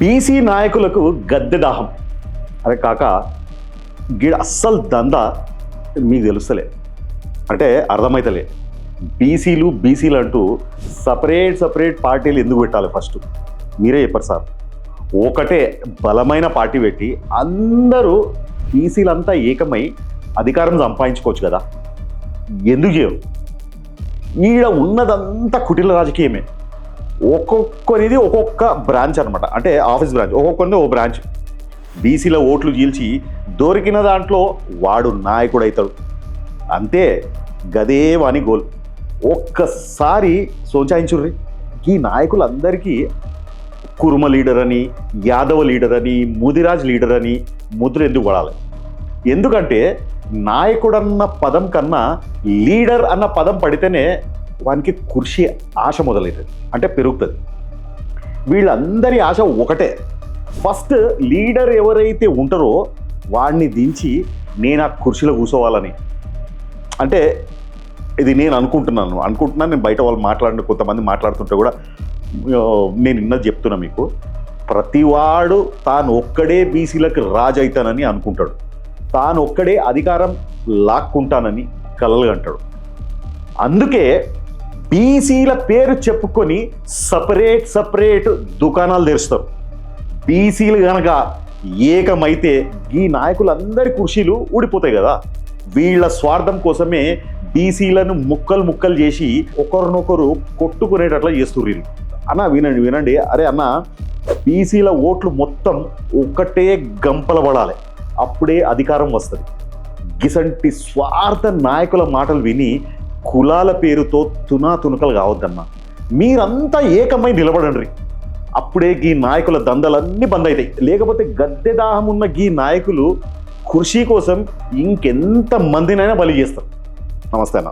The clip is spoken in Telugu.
బీసీ నాయకులకు గద్దె దాహం. అరే కాక గీడ అస్సలు దందా మీకు తెలుస్తలే. అంటే అర్థమైతలే. బీసీలు బీసీలు అంటూ సపరేట్ సపరేట్ పార్టీలు ఎందుకు పెట్టాలి ఫస్ట్? మీరే చెప్పారు సార్. ఒకటే బలమైన పార్టీ పెట్టి అందరూ బీసీలంతా ఏకమై అధికారం సంపాదించుకోవచ్చు కదా? ఎందుకు చేయరు? ఈడ ఉన్నదంతా కుటిల రాజకీయమే. ఒక్కొక్కరిది ఒక్కొక్క బ్రాంచ్ అనమాట అంటే ఆఫీస్ బ్రాంచ్. ఒక్కొక్కరిది ఓ బ్రాంచ్. బీసీల ఓట్లు గీల్చి దొరికిన దాంట్లో వాడు నాయకుడు అవుతాడు అంతే గదే వాని గోల్. ఒక్కసారి సోచాయించుర్రి. ఈ నాయకులందరికీ కుర్మ లీడర్ అని యాదవ లీడర్ అని ముదిరాజ్ లీడర్ అని ముద్ర ఎందుకు పడాలి? ఎందుకంటే నాయకుడన్న పదం కన్నా లీడర్ అన్న పదం పడితేనే వానికి కృషి ఆశ మొదలవుతుంది అంటే పెరుగుతుంది. వీళ్ళందరి ఆశ ఒకటే. ఫస్ట్ లీడర్ ఎవరైతే ఉంటారో వాడిని దించి నేను ఆ కుర్చీలో కూర్చోవాలని అంటే ఇది నేను అనుకుంటున్నాను. అనుకుంటున్నాను నేను బయట వాళ్ళు మాట్లాడిన కొంతమంది మాట్లాడుతుంటే కూడా నేను ఇన్నది చెప్తున్నా మీకు. ప్రతివాడు తాను ఒక్కడే బీసీలకు రాజు అవుతానని అనుకుంటాడు. తాను ఒక్కడే అధికారం లాక్కుంటానని కలలుగంటాడు. అందుకే బీసీల పేరు చెప్పుకొని సపరేట్ సపరేట్ దుకాణాలు తెరుస్తారు. బీసీలు కనుక ఏకమైతే ఈ నాయకులందరి కృషిలు ఊడిపోతాయి కదా. వీళ్ళ స్వార్థం కోసమే బీసీలను ముక్కలు ముక్కలు చేసి ఒకరినొకరు కొట్టుకునేటట్లా చేస్తుర్రు వీళ్ళు. అన్న వినండి వినండి. అరే అన్న బీసీల ఓట్లు మొత్తం ఒకటే గంపల పడాలి అప్పుడే అధికారం వస్తుంది. గిసంటి స్వార్థ నాయకుల మాటలు విని కులాల పేరుతో తునా తునకలు కావద్దన్న మీరంతా ఏకమై నిలబడండి. అప్పుడే గీ నాయకుల దందలన్నీ బంద్ అవుతాయి లేకపోతే గద్దె దాహం ఉన్న గీ నాయకులు కృషి కోసం ఇంకెంత మందినైనా బలి చేస్తారు. నమస్తే అన్న.